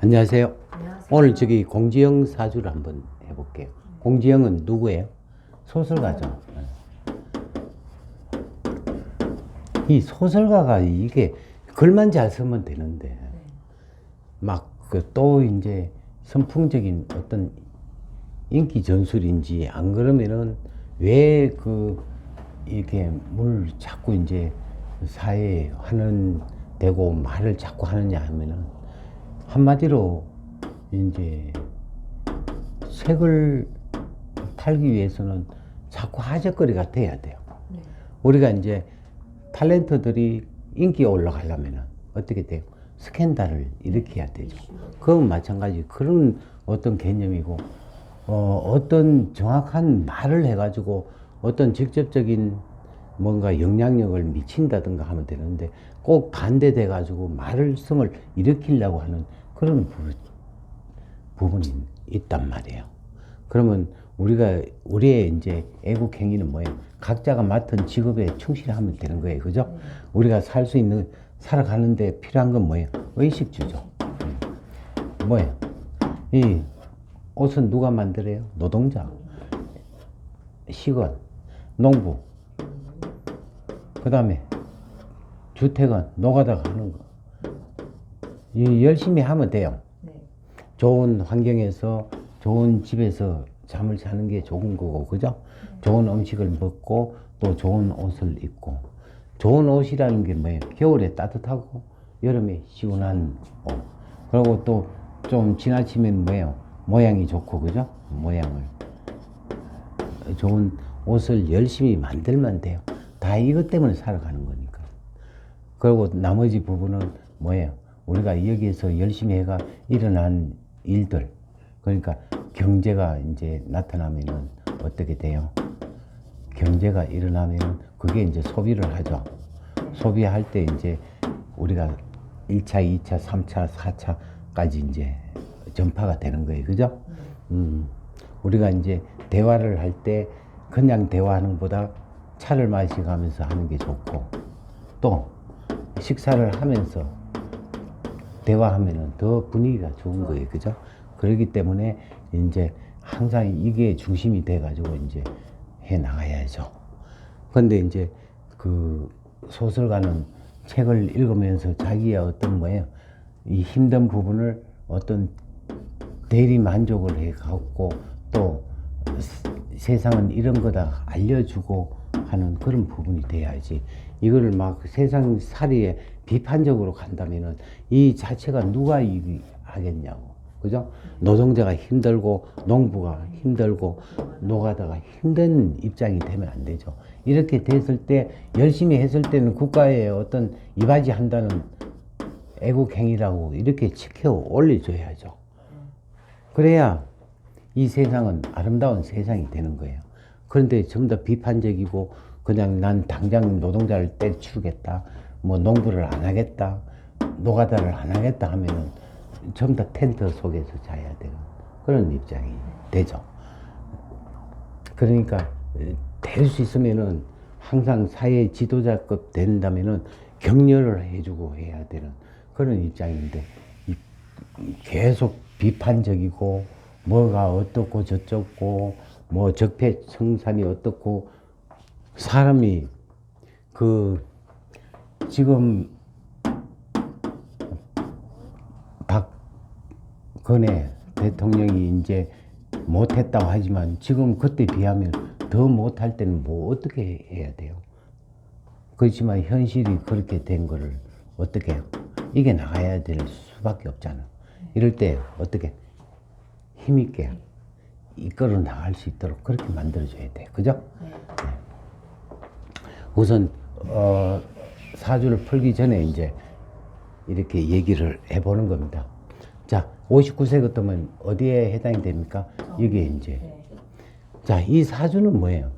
안녕하세요. 안녕하세요. 오늘 저기 공지영 사주를 한번 해볼게요. 공지영은 누구예요? 소설가죠. 이 소설가가 이게 글만 잘 쓰면 되는데 네. 막그또 이제 선풍적인 어떤 인기 전술인지 안 그러면은 왜 그 이렇게 뭘 자꾸 이제 사회에 하는 되고 말을 자꾸 하느냐 하면은 한마디로 이제 색을 팔기 위해서는 자꾸 하적거리가 돼야 돼요. 네. 우리가 이제 탤런트들이 인기가 올라가려면은 어떻게 돼요? 스캔들을 일으켜야 되죠. 그건 마찬가지 그런 어떤 개념이고 어, 어떤 정확한 말을 해가지고 어떤 직접적인 뭔가 영향력을 미친다든가 하면 되는데 꼭 반대돼 가지고 말을 성을 일으키려고 하는 그런 부, 부분 이 있단 말이에요. 그러면 우리가 우리의 이제 애국 행위는 뭐예요? 각자가 맡은 직업에 충실하면 되는 거예요, 그죠? 우리가 살 수 있는 살아가는데 필요한 건 뭐예요? 의식주죠. 음. 뭐예요? 이 옷은 누가 만들어요? 노동자, 식원, 농부. 그 다음에 주택은 노가다가 하는 거. 이 열심히 하면 돼요. 네. 좋은 환경에서 좋은 집에서 잠을 자는 게 좋은 거고 그죠? 좋은 음식을 먹고 또 좋은 옷을 입고 좋은 옷이라는 게 뭐예요? 겨울에 따뜻하고 여름에 시원한 옷 그리고 또 좀 지나치면 뭐예요? 모양이 좋고 그죠? 모양을 좋은 옷을 열심히 만들면 돼요. 다 이것 때문에 살아가는 거니까. 그리고 나머지 부분은 뭐예요? 우리가 여기에서 열심히 해가 일어난 일들. 그러니까 경제가 이제 나타나면은 어떻게 돼요? 경제가 일어나면은 그게 이제 소비를 하죠. 소비할 때 이제 우리가 1차, 2차, 3차, 4차까지 이제 전파가 되는 거예요. 그죠? 음, 우리가 이제 대화를 할 때 그냥 대화하는 것보다 차를 마시가면서 하는 게 좋고 또 식사를 하면서 대화하면은 더 분위기가 좋은 거예요. 그죠? 그렇기 때문에 이제 항상 이게 중심이 돼 가지고 이제 해 나가야죠. 근데 이제 그 소설가는 책을 읽으면서 자기의 어떤 뭐예요? 이 힘든 부분을 어떤 대리 만족을 해 갖고 또 세상은 이런 거다 알려주고 하는 그런 부분이 돼야지. 이거를 막 세상 살이에 비판적으로 간다면은 이 자체가 누가 하겠냐고. 그죠? 노동자가 힘들고 농부가 힘들고 노가다가 힘든 입장이 되면 안 되죠. 이렇게 됐을 때 열심히 했을 때는 국가의 어떤 이바지 한다는 애국행위라고 이렇게 지켜 올려줘야죠. 그래야 이 세상은 아름다운 세상이 되는 거예요. 그런데 전부 다 비판적이고 그냥 난 당장 노동자를 때려치우겠다, 뭐 농부를 안 하겠다, 노가다를 안 하겠다 하면은 전부 다 텐트 속에서 자야 되는 그런 입장이 되죠. 그러니까 될 수 있으면은 항상 사회 지도자급 된다면은 격려를 해주고 해야 되는 그런 입장인데 이- 계속 비판적이고 뭐가 어떻고 저쩌고 뭐 적폐 청산이 어떻고 사람이 그 지금 박근혜 대통령이 이제 못했다고 하지만 지금 그때 비하면 더 못할 때는 뭐 어떻게 해야 돼요? 그렇지만 현실이 그렇게 된 거를 어떻게 해요? 이게 나가야 될 수밖에 없잖아. 이럴 때 어떻게 힘 있게 이끌어 나갈 수 있도록 그렇게 만들어줘야 돼. 그죠? 네. 우선 어, 사주를 풀기 전에 이제 이렇게 얘기를 해보는 겁니다. 자, 59세부터면 어디에 해당이 됩니까? 여기에 이제 네. 자, 이 사주는 뭐예요?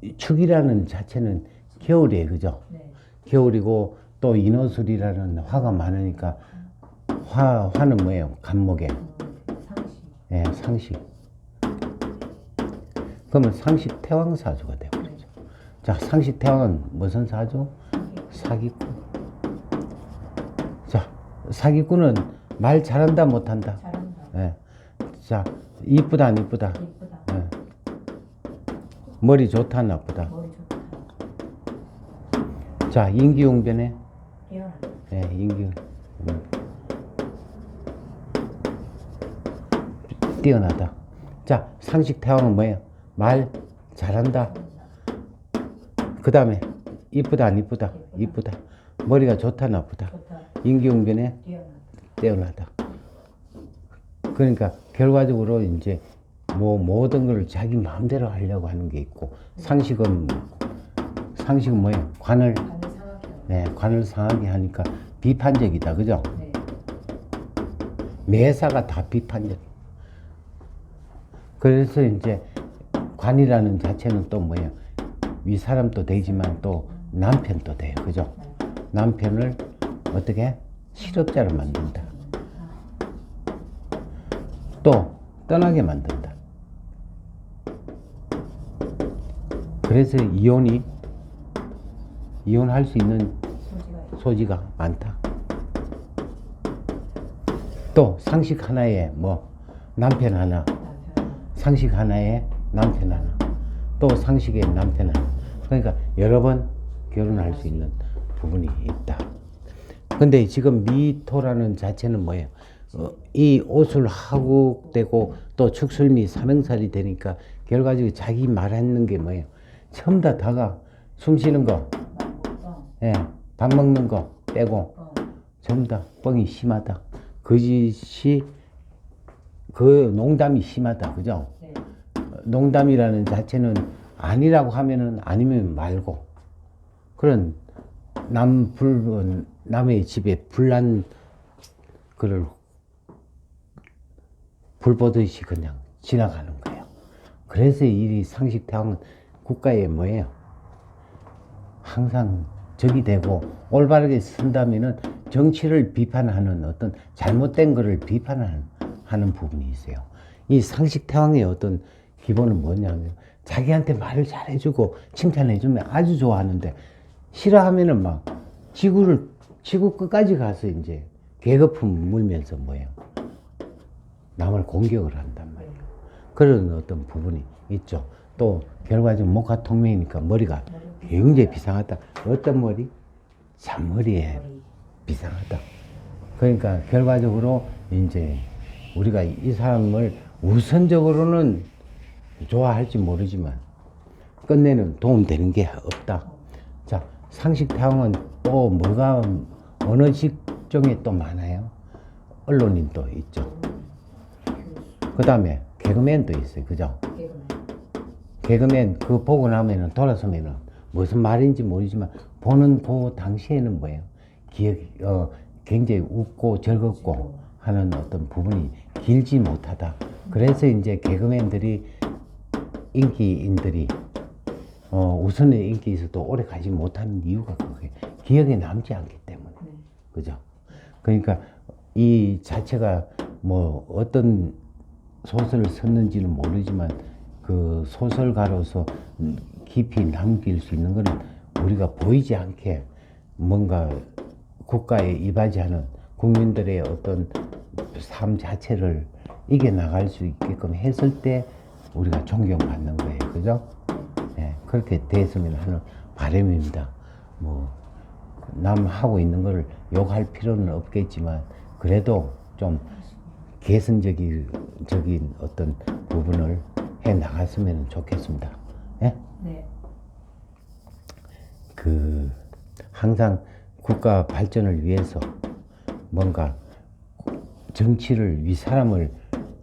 이 축이라는 자체는 겨울이에요, 그죠? 네. 겨울이고 또 인어술이라는 화가 많으니까 화 화는 뭐예요? 간목에 상시. 예, 상식. 그러면 상식 태왕 사주가 되버리죠. 자, 상식 태왕은 무슨 사주? 사기꾼. 자, 사기꾼은 말 잘한다 못한다. 잘한다. 예. 자 이쁘다 안 이쁘다. 이쁘다. 예. 머리 좋다 나쁘다. 머리 좋다. 자 인기용변에. 예, 인기 음. 뛰어나다. 자 상식 태왕은 뭐예요? 말 잘한다. 그 다음에 이쁘다 안 이쁘다. 이쁘다. 머리가 좋다 나쁘다. 뛰어난다. 뛰어나다. 그러니까 결과적으로 이제 뭐 모든 걸 자기 마음대로 하려고 하는 게 있고 상식은 상식은 뭐예요? 관을. 네, 관을 상하게 하니까 비판적이다, 그죠? 네. 매사가 다 비판적. 그래서 이제 관이라는 자체는 또 뭐예요? 위 사람도 되지만 또 남편도 돼요, 그죠? 남편을 어떻게 실업자로 만든다. 또 떠나게 만든다. 그래서 이혼이 이혼할 수 있는 소지가 많다. 또 상식 하나에 뭐 남편 하나. 상식 하나에 남편 하나, 또 상식에 남편 하나. 그러니까 여러 번 결혼할 수 있는 부분이 있다. 근데 지금 미토라는 자체는 뭐예요? 어, 이 옷을 하고 되고 또 축술미 삼행살이 되니까 결과적으로 자기 말하는 게 뭐예요? 처음 다 다가 숨 쉬는 거, 어. 예, 밥 먹는 거 빼고 어. 전부 다 뻥이 심하다. 거짓이 그 농담이 심하다. 그죠? 네. 농담이라는 자체는 아니라고 하면은 아니면 말고 그런 남 불, 남의 집에 불난 그를 불 보듯이 그냥 지나가는 거예요. 그래서 이 상식 태왕은 국가에 뭐예요? 항상 적이 되고 올바르게 쓴다면은 정치를 비판하는 어떤 잘못된 것을 비판하는 하는 부분이 있어요. 이 상식 태왕의 어떤 기본은 뭐냐면 자기한테 말을 잘 해주고 칭찬해주면 아주 좋아하는데 싫어하면은 막 지구를 지구 끝까지 가서 이제 개거품 물면서 뭐예요? 남을 공격을 한단 말이에요. 그런 어떤 부분이 있죠. 또 결과적으로 목화 통명이니까 머리가 굉장히 비상하다. 어떤 머리? 잔머리에 머리. 비상하다. 그러니까 결과적으로 이제 우리가 이 사람을 우선적으로는 좋아할지 모르지만 끝내는 도움되는 게 없다. 자, 상식 태왕은 또 뭐가 어느 직종에 또 많아요? 언론인도 있죠. 그 다음에 개그맨도 있어요. 그죠? 개그맨 그 보고 나면은 돌아서면은 무슨 말인지 모르지만 보는 그 당시에는 뭐예요? 기억, 어, 굉장히 웃고 즐겁고 하는 어떤 부분이 길지 못하다. 그래서 이제 개그맨들이 인기인들이 어, 우선의 인기 있어도 오래 가지 못하는 이유가 그게 기억에 남지 않기 때문에. 네. 그죠? 그러니까 이 자체가 뭐 어떤 소설을 썼는지는 모르지만 그 소설가로서 깊이 남길 수 있는 거는 우리가 보이지 않게 뭔가 국가에 이바지하는 국민들의 어떤 삶 자체를 이겨나갈 수 있게끔 했을 때 우리가 존경받는 거예요. 그죠? 예, 그렇게 됐으면 하는 바람입니다. 뭐, 남 하고 있는 거를 욕할 필요는 없겠지만, 그래도 좀 개선적인 적인 어떤 부분을 해 나갔으면 좋겠습니다. 예? 네. 그, 항상 국가 발전을 위해서 뭔가 정치를 위 사람을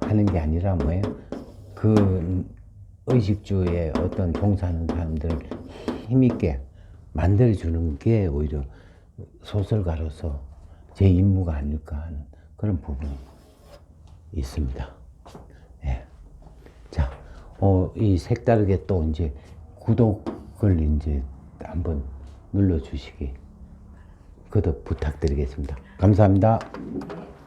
하는 게 아니라 뭐예요? 그 의식주의 어떤 봉사하는 사람들을 힘있게 만들어주는 게 오히려 소설가로서 제 임무가 아닐까 하는 그런 부분이 있습니다. 예. 자, 어, 이 색다르게 또 이제 구독을 이제 한번 눌러주시기 그도 부탁드리겠습니다. 감사합니다. 네.